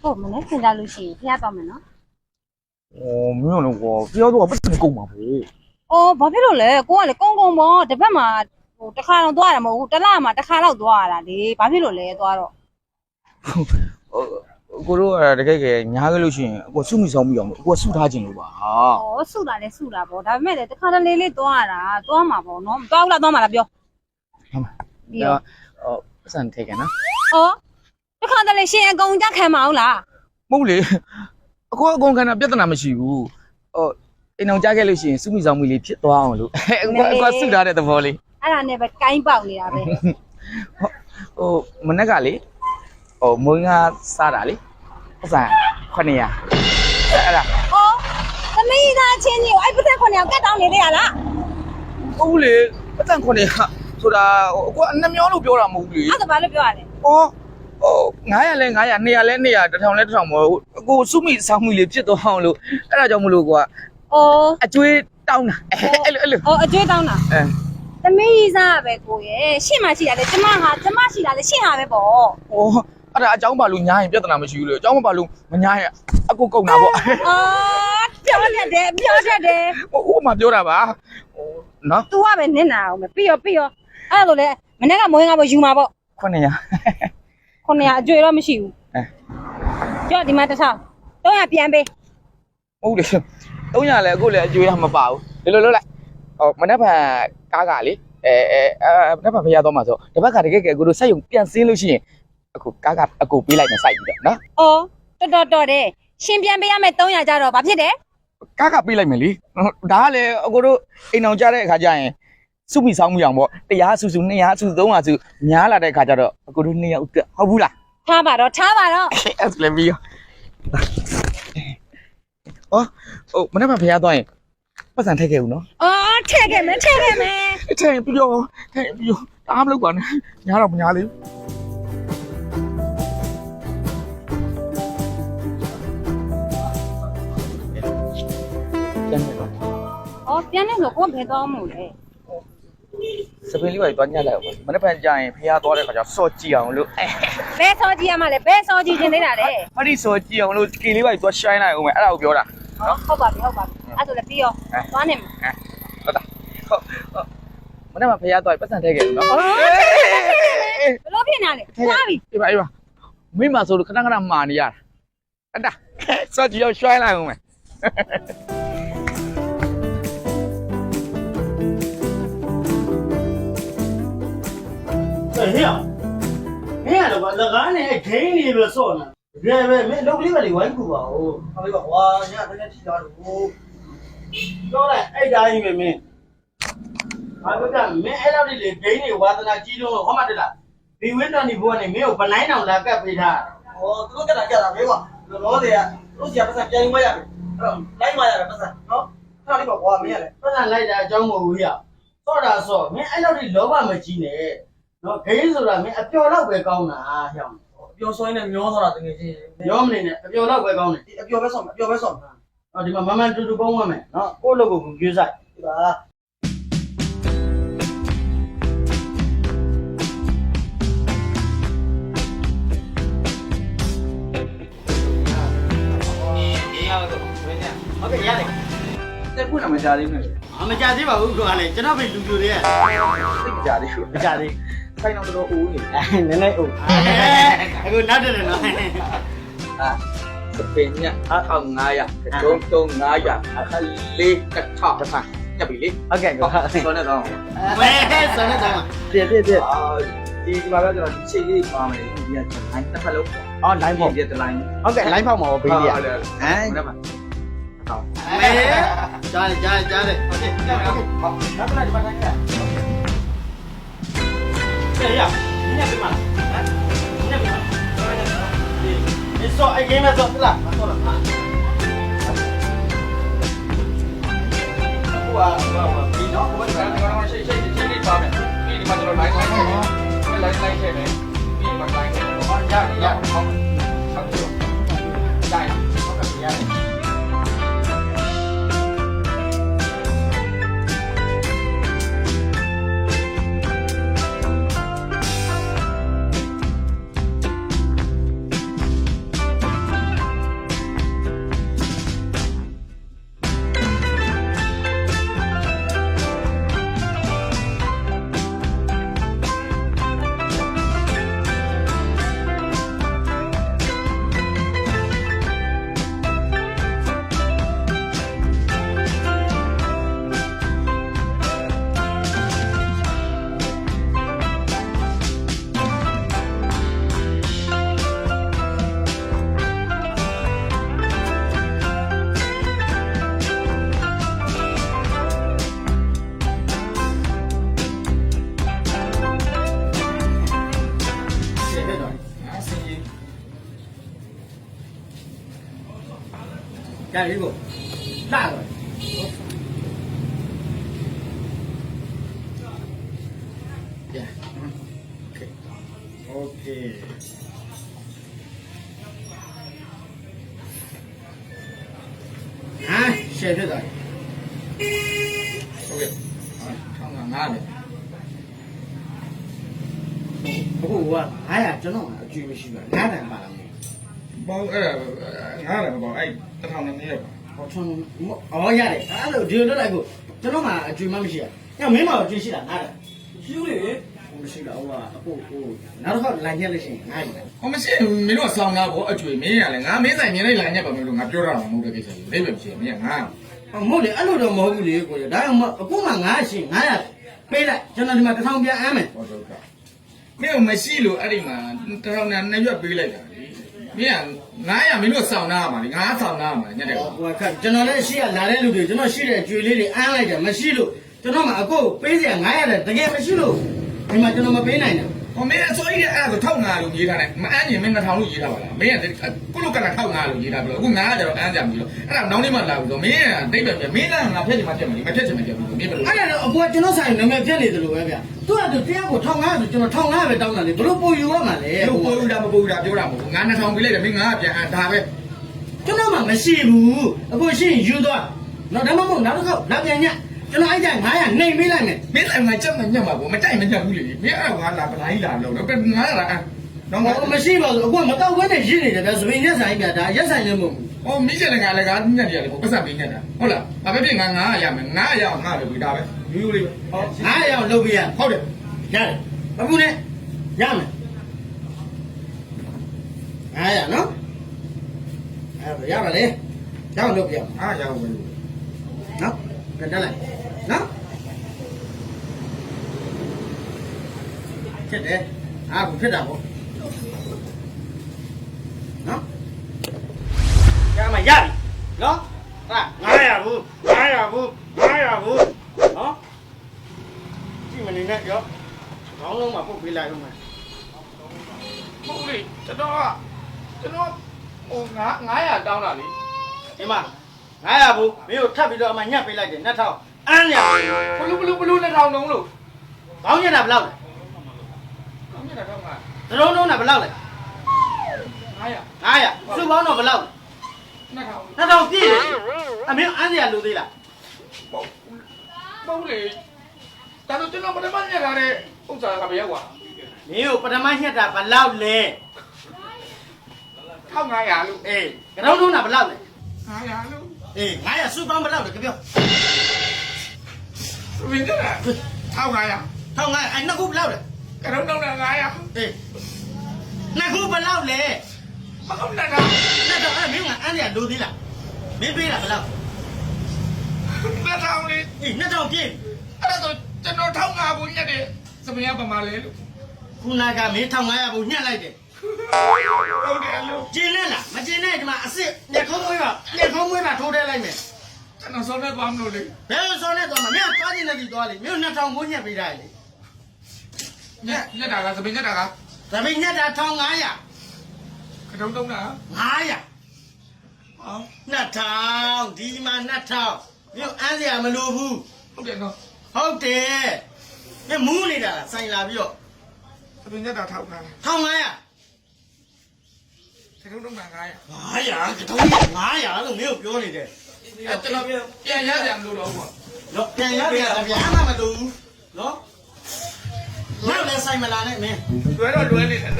ဟုတ်မလဲခင်ကြလို့ရှိရင်ဖျားသွားမယ်နော် 哦，没有了，我不要多，不是你够嘛不？ အော်ဘာဖြစ်လို့လဲကိုကလေကုန်းကုန်းပေါ့တစ်ပတ်မှာဟိုတစ်ခါတော့သွားရမှာမဟုတ်ဘူးတစ်လမှာတစ်ခါတော့သွားရတာလေဘာဖြစ်လို့လဲသွားတော့ 呃，ကိုတို့ကတကယ်ကညားကြလို့ရှိရင်ကိုစုမိဆောင်မိအောင်လို့ကိုစုထားခြင်းလို့ပါဟာ ဩစုတာလဲစုတာပေါ့ဒါပေမဲ့လေတစ်ခါတလေလေးသွားရတာသွားမှာပေါ့နော်မသွားဘူးလားသွားမှာလားပြော ဟုတ်မှာ ပြီးတော့ အော်ပတ်စံထိတ်ကန်နော် အော် တစ်ခါတလေရှင်အကုန်ကြခံမအောင်လားမဟုတ်လေအကောအကုန်ခန္ဓာပြဿနာမရှိဘူးဟိုအိမ်အောင်ကြားခဲ့လို့ရှိရင်စုမိဆောင်မိလေးဖြစ်သွားအောင်လို့အကောအကောစုထားတဲ့သဘောလေးအဲ့ဒါနဲ့ပဲကိုင်းပေါက်နေတာပဲဟိုမနေ့ကလေဟိုမွေးငါစားတာလေပတ်စံ900အဲ့ဒါအော်သမီးသားချင်းကြီးကိုအဲ့ပတ်သက်ခွန်ရောက်ကတ်တောင်းနေသေးရလားဟုတ်လေပတ်စံ900ဆိုတာဟိုအကောအနှမျောလို့ပြောတာမဟုတ်ဘူးလေအဲ့ဒါဘာလို့ပြောရလဲ။အော် ဟို900လဲ900 200လဲ200တစ်ထောင်လဲတစ်ထောင်မဟုတ်ဘူး။ကိုစုမိဆောင်းမိလေးဖြစ်သွားအောင်လို့အဲ့ဒါကြောင့်မလို့ကွာအော်အကျွေးတောင်းတာအဲ့လိုအဲ့လိုအော်အကျွေးတောင်းတာအဲသမီးသားပဲကိုရဲ့ရှင့်မရှိတာလေကျမဟာကျမရှိတာလေရှင့်ဟာပဲပေါ့ဟိုအဲ့ဒါအကြောင်းပါလို့ညားရင်ပြဿနာမရှိဘူးလေအကြောင်းမပါလို့မညားရင်အကူကုန်တာပေါ့အာပြောတတ်တယ်ပြောတတ်တယ်ဟိုဥပမာပြောတာပါဟိုနော် तू ကပဲနင့်နာအောင်ပဲပြီးရောပြီးရောအဲ့လိုလေမနေ့ကမွေးငါပေါ်ယူမှာပေါ့900 ခုနကအကျွေးတော့မရှိဘူးအဲကြော့ဒီမှာတစ်ထောင်300ပြန်ပေးဟုတ်လေ300လဲအခုလဲအကျွေးကမပါဘူးဒီလိုလုပ်လိုက်ဟိုမနေ့ကကားကလေအဲအဲအဲမနေ့ကဖျားတော့မှာဆိုတပတ်ကတကယ်ကကိုတို့စက်ယုံပြန်စင်းလို့ရှိရင်အခုကားကအကူပေးလိုက်မယ်စိုက်ပြီးတော့နော်အော်တော်တော်တော်တယ်ရှင်ပြန်ပေးရမယ်300ကြတော့ဘာဖြစ်တယ်ကားကပေးလိုက်မယ်လေဒါကလည်းအကိုတို့အိမ်အောင်ကြတဲ့အခါကျရင် စုမိဆောင်မိအောင်ပေါ့တရားစုစု200စု300စုများလာတဲ့အခါကျတော့အကိုတို့2ယောက်တက်ဟုတ်ဘူးလားထားပါတော့ထားပါတော့အဲ့ဒါလည်းပြီးရောအော်ဟိုမနေ့ကဖျားသွားရင်ပတ်စံထည့်ခဲ့ဦးနော်အော်ထည့်ခဲ့မယ်ထည့်ခဲ့မယ်ထည့်ပြီးတော့ထည့်ပြီးတော့အားမလုပ်ပါနဲ့ညားတော့မညားလေဘူးကျန်တယ်တော့အော်ပြန်နေဆိုကိုကဘယ်တော့မို့လဲ စပင်းလေးပါသွားညက်လိုက်အောင်မနေ့ကကြာရင်ဖျားသွားတဲ့ခါကျစော့ကြည့်အောင်လို့ဘယ်စောကြီးရမှာလဲဘယ်စောကြီးတင်နေတာလဲမဒီစော့ကြည့်အောင်လို့ကီလေးပါသွားရှိုင်းလိုက်အောင်မယ်အဲ့ဒါကိုပြောတာဟုတ်ပါပြီဟုတ်ပါပြီအဲ့ဆိုလည်းပြီးရောသွားနေမယ်ဟုတ်တာဟုတ်မနေ့ကဖျားသွားပတ်စံထည့်ခဲ့ဦးနော်ဘယ်လိုဖြစ်နေလဲသွားပြီအေးပါအေးပါမိမဆိုလို့ခဏခဏမာနေရတာအတာစော့ကြည့်အောင်ရှိုင်းလိုက်အောင်မယ် ဟဲ့ဟဲ့မင်းကတော့လကားနဲ့ဂိမ်းနေပြီးစော့နေကြဲပဲမင်းလုပ်လေးပဲလေဝိုင်းကူပါဦးဟာလေးပါကွာညတကယ်ထိတာလို့ပြောလိုက်အဲ့တိုင်းပဲမင်းဘာလို့ကမင်းအဲ့လောက်လေးလေဂိမ်းနေဝါသနာကြီးလို့ဟောမှတလားဒီဝင်းတော်ဒီဘုရားနေမင်းကိုဗလိုင်းအောင်လာကပ်ပေးထားဟောသူတို့ကတာကြတာပဲကွာလောလောတွေကသူတို့စီကပတ်စံပြန်ယူမရဘူးအဲ့တော့လိုက်မရတာပတ်စံနော်ခါလေးပါကွာမင်းရတယ်ပတ်စံလိုက်တာအကြောင်းမဟုတ်ဘူးဟိစော့တာစော့မင်းအဲ့လောက်လေးလောဘမကြီးနဲ့ နော်ဂိမ်းဆိုတာမင်းအပျော်တော့ပဲကောင်းတာဟဲ့အပျော်ဆိုင်းနဲ့မျောသွားတာတကယ်ချင်းရောမနေနဲ့အပျော်တော့ပဲကောင်းတယ်အပျော်ပဲဆော့မယ်အပျော်ပဲဆော့မယ်အော်ဒီမှာမမန်တူတူပုံးဝမယ်နော်ကိုယ့်လိုကိုကိုယူဆိုင်ဒီပါဟုတ်ကဲ့ရတယ်တက်ခုနမကြသေးဘူးလေအမကြသေးပါဘူးကွာလေကျွန်တော်ပဲလူပြိုတွေကသိကြသေးဘူးမကြသေး ခိုင်းတော့တော့ဦးနေအဲနည်းနည်းဟုတ်အခုနောက်တယ်နော်အာစပင်းည1500ကတုံးတုံး900အခါလေးတစ်ထောင်တစ်ခါညပ်ပြီလေဟုတ်ကဲ့ကွာဆောနေတော့ဝဲဆောင်းနေတာပြည့်ပြည့်ပြည့်အာဒီဒီမှာတော့ကျွန်တော်ဒီချိန်လေးပါမယ်ဒီကတိုင်းတစ်ဖက်လုံးအော် line ပေါ့ဒီတစ်လိုင်းဟုတ်ကဲ့ line ဖောက်မှာပေးရဟမ်ဟမ်ဒါမှဟောမဲကြားတယ်ကြားတယ်ကြားတယ်ဟုတ်ကဲ့ဟုတ်ကဲ့ဟုတ်နောက်တစ်ခါဒီမှာတိုင်း ရကဲရညက်ပြမလားညက်ပြမလားဒီဆောအဂိမ်းမဆောလားမဆောလားဟိုဟာဒီတော့ဘယ်ကတော့တော့ရှိရှိရှိလေးပါမယ်ဒီမှာကျွန်တော် line လိုက်တယ် line line ထည့်မယ်ဒီမှာ line ထည့်မယ်ဟောရရဟောဆ 还有一个大的我操点嗯 ok 啊谢谢这个 ok 啊看看哪里不过我哎呀真的我要去你们学校 မရှိပါဘူး9တန်ပါလားမသိဘောအဲ့ငါလည်းမပေါ့အဲ့တထောင်နဲ့နေရပါဘူးဟောထွန်းအော်ရတယ်အဲ့လိုဒီလိုလုပ်လိုက်ကိုကျွန်တော်မှအကျွေးမှမရှိရညမင်းမအကျွေးရှိတာ9တန်ရှူးလေမရှိတော့ဟိုကအခုဟိုနောက်တစ်ခါလိုင်းရက်လို့ရှိရင်9ရတယ်ဟောမရှိမင်းတို့ဆောင်းသားဘောအကျွေမင်းရလဲငါမင်းဆိုင်မြင်လိုက်လာညက်ပါမင်းတို့ငါပြောတာမဟုတ်တဲ့ကိစ္စကြီးလိမ့်ပဲမရှိမင်းကငါ။မဟုတ်လေအဲ့လိုတော့မဟုတ်ဘူးလေကိုကြီး။ဒါကြောင့်မအခုမှ900ရှိ900ပေးလိုက်ကျွန်တော်ဒီမှာတစ်ထောင်ပြန်အမ်းမယ်ဟောတော့ကမင်းမရှိလို့အဲ့ဒီမှာတထောင်နဲ့နှစ်ရွက်ပေးလိုက်တာလေ မင်းက900မင်းတို့ဆောင်းသားမှာလေငါဆောင်းသားမှာညက်တယ်။ဟိုကကျွန်တော်လည်းရှိရလာတဲ့လူတွေကျွန်တော်ရှိတဲ့ကြွေလေးတွေအမ်းလိုက်တယ်မရှိလို့ကျွန်တော်မှအခုပေးစရာ900တဲ့တကယ်မရှိလို့ဒီမှာကျွန်တော်မပေးနိုင်ဘူး ဟောမင်းအစိုးရအဲ့ဒါဆိုထောက်ငါလို့ရေးထားတယ်မအမ်းရင်မင်း2000လို့ရေးထားပါလားမင်းကကုလုကနာထောက်ငါလို့ရေးထားပြီအခုငါကကျတော့အမ်းကြပြီလို့အဲ့ဒါနောက်နေ့မှလာပြီဆိုမင်းကတိတ်ပဲမင်းကငါဖက်ချင်မှချက်မလို့မဖက်ချင်မှချက်ဘူးမင်းဘယ်လို။အဲ့ဒါတော့အပေါ်ကျွန်တော်ဆိုင်နာမည်ပြက်နေတယ်လို့ပဲဗျ။သူကသူတရားကို1500ဆိုကျွန်တော်1500ပဲတောင်းတာလေဘလို့ပို့ယူရမှာလဲဘယ်လိုပို့ဦးတာမပို့ဦးတာပြောတာမဟုတ်ဘူးငါ2000ပေးလိုက်တယ်မင်းငါကပြန်အမ်းဒါပဲကျွန်တော်မှမရှိဘူးအခုရှိရင်ယူသွားတော့ဒါမှမဟုတ်နောက်တစ်ခေါက်လာပြန်ညကျွ န်တော်အဲ့ကြ900နှိမ်ပေးလိုက်မယ်မင်းလည်းငါချက်မှညက်မှာပေါ့မတိုက်မညက်ဘူးလေမင်းအဲ့ဒါငါလာပလိုက်လာလို့တော့ငါလာအမ်းတော့ငါဟောမရှိပါဘူးအခုမတော့ဘဲနဲ့ရင်းနေတယ်ဗျဆိုရင်ရက်ဆိုင်ပြဒါရက်ဆိုင်လည်းမဟုတ်ဘူးဟောမိချက်လည်းငါလည်းငါညက်တယ်လေပတ်စံပေးညက်တာဟုတ်လားဘာပဲဖြစ်ငါငါရမယ်ငါရအောင်ငါပဲပြီးဒါပဲယူယူလေးပဲဟောငါးရောင်လုပ်ပြရဟုတ်တယ်ရတယ်အခုနဲ့ရမယ်အားရနော်အဲ့ဒါရပါလေရအောင်လုပ်ပြရအားရအောင်ပဲနော်ကြက်တက်လိုက် နော်ဖြစ်တယ်အားကိုဖြစ်တာပေါ့နော်ရမရပြီနော်ဟာ900ဘူး900ဘူး900ဘူးနော်ကြည့်မနေနဲ့ရောခေါင်းလုံးမှာပုတ်ပေးလိုက်ဦးမယ်ဟုတ်လေကျွန်တော်ကကျွန်တော်ဟိုငါ900တောင်းတာလေဒီမှာ900ဘူးမင်းကိုထပ်ပြီးတော့အမှညက်ပေးလိုက်တယ်2000 အန်းရဘလူးဘလူးဘလူးနဲ့ထောင်လုံးလို့ခေါင်းညက်တာဘယ်လောက်လဲကောင်းမြတ်တာတော့ငါသလုံးလုံးတာဘယ်လောက်လဲ900 900စုပေါင်းတော့ဘယ်လောက်လဲ2000 2000ပြည့်တယ်အမင်းအန်းရလူသေးလားပေါ့ပေါ့လေဒါတော့ကျွန်တော်ပထမညက်ထားတဲ့ဥစ္စာကဘယ်ရောက်ကွာမင်းကိုပထမညက်တာဘယ်လောက်လဲ1500လို့အေးကတော့လုံးတာဘယ်လောက်လဲ900လို့အေး900စုပေါင်းဘယ်လောက်လဲကြပြော ဝင်းကြတာ1500 1500အဲ့နှစ်ခုဘယ်လောက်လဲကတော့တော့900အေးနှစ်ခုဘယ်လောက်လဲမဟုတ်လားနှစ်တော့အဲ့မင်းကအန်းရလူသေးလားမင်းပေးတာဘယ်လောက်2000လေးအေး2000ပြည့်အဲ့ဒါဆိုကျွန်တော်1500ဘူးညက်တယ်စမရပါမလဲလို့ခုနကမင်း1500ဘူးညက်လိုက်တယ်ဟုတ်တယ်လို့ကျင်းနဲ့လားမကျင်းနဲ့ဒီမှာအစ်စ်လက်ခုံးမွေးပါလက်ခုံးမွေးပါထိုးထဲလိုက်မယ် ကျွန်တော်စောနေသွားမလို့လေဘယ်လိုစောနဲ့သွားမှာမင်းသွားခြင်းနဲ့ဒီသွားလေမင်း2000ဘူးညက်ပေးတာလေညက်ညက်တာကစပင်းညက်တာက။ဒါပေမဲ့ညတာ1500ကတော့တော့လား900ဟော2000ဒီမှာ2000မြို့အန်းစရာမလိုဘူးဟုတ်တယ်နော်ဟုတ်တယ်မင်းမူးနေတာလားစိုင်လာပြီးတော့စပင်းညက်တာထောက်တာ1500ကတော့တော့900 900ကတော့900လို့မင်းကိုပြောနေတယ် အဲ့ကျွန်တော်ပြန်ရကြမလို့တော့ကွာတော့ပြန်ရပြန်ဗျာမှမလိုဘူးနော်နောက်လည်းစိုင်မလာနဲ့မင်းလွယ်တော့လွယ်နေတယ်